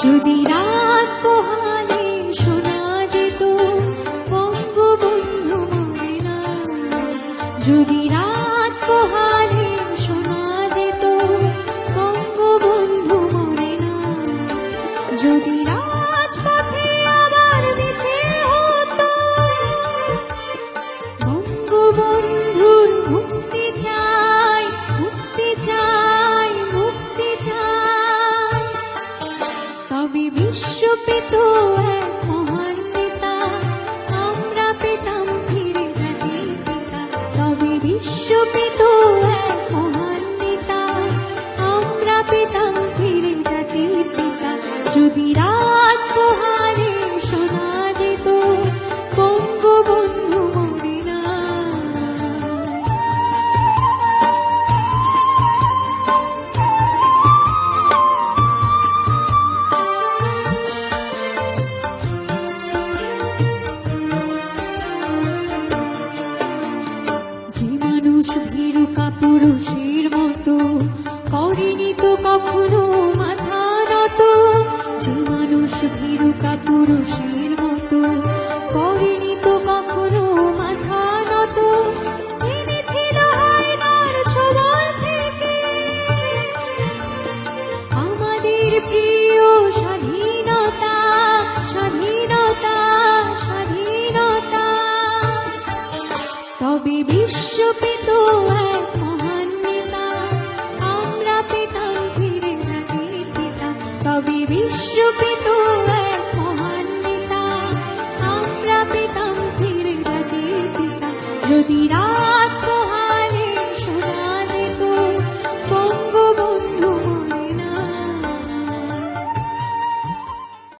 যদি রাত পোহালে শোনা যেত বঙ্গবন্ধু ময়না যদি রাত পোহালে শোনা যেত বঙ্গবন্ধু ময়না যদি রাত bicho pitué. ভীরু কাপুরুষের মতো করেনি তো কখনো মাথা নত। যে মানুষ ভীরু কাপুরুষের মতো कविविश्वपितु